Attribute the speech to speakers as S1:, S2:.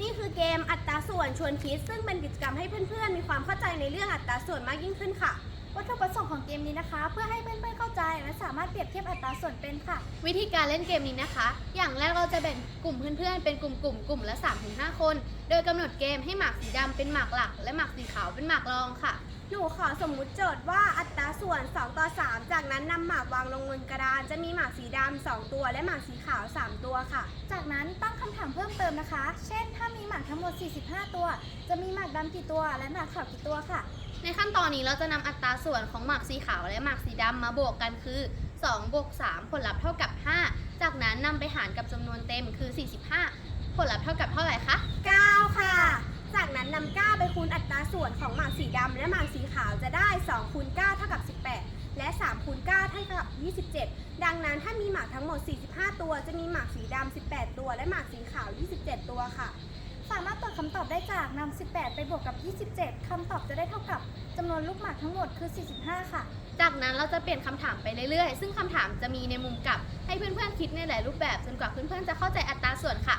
S1: นี่คือเกมอัตราส่วนชวนคิด ซึ่งเป็นกิจกรรมให้เพื่อนๆ มีความเข้าใจในเรื่องอัตราส่วนมากยิ่งขึ้นค่ะ
S2: วัตถุประสงค์ของเกมนี้นะคะ เพื่อให้เพื่อนาใจและสามารถเปรียบเทียบอัตราส่วนเป็นค่ะ
S3: วิธีการเล่นเกมนี้นะคะ อย่างแรกเราจะแบ่งกลุ่มเพื่อนๆ เป็นกลุ่มๆ กลุ่มละ 3-5 คน โดยกำหนดเกมให้หมากสีดำเป็นหมากหลัก และหมากสีขาวเป็นหมากรองค่ะ
S1: หนูขอสมมุติโจทย์ว่าอัตราส่วน 2 ต่อ 3 จากนั้นนำหมากวางลงบนกระดาน จะมีหมากสีดำ2ตัว และหมากสีขาว 3 ตัวค่ะ
S2: จากนั้นตั้งคำถามเพิ่มเติมนะคะ เช่น ถ้ามีหมากทั้งหมด 45 ตัว จะมีหมากดำกี่ตัว และหมากขาวกี่ตัวค่ะ
S3: ในขั้นตอนนี้เราจะนำอัตราส่วนของหมากสีขาวและหมากสีดำมาบวกกันคือ 2บวก3ผลลัพธ์เท่ากับ 5 จากนั้นนำไปหารกับจำนวนเต็มคือ 45 ผลลัพธ์เท่ากับเท่าไหร่คะ
S1: 9 ค่ะ จากนั้นนำ9ไปคูณอัตราส่วนของหมากสีดำและหมากสีขาวจะได้2คูณ9เท่ากับ 18 และ3คูณ9เท่ากับ 27 ดังนั้นถ้ามีหมากทั้งหมด 45 ตัว จะมีหมากสีดำ18 ตัว และหมากสีขาว 27 ตัวค่ะ
S2: สามารถตรวจคำตอบได้จากนำ 18 ไปบวกกับ 27 คำตอบจะได้เท่ากับจำนวนลูกหมากทั้งหมดคือ 45 ค่ะ
S3: จากนั้นเราจะเปลี่ยนคำถามไปเรื่อยๆ ซึ่งคำถามจะมีในมุมกลับให้เพื่อนๆคิดในหลายรูปแบบจนกว่าเพื่อนๆจะเข้าใจอัตราส่วนค่ะ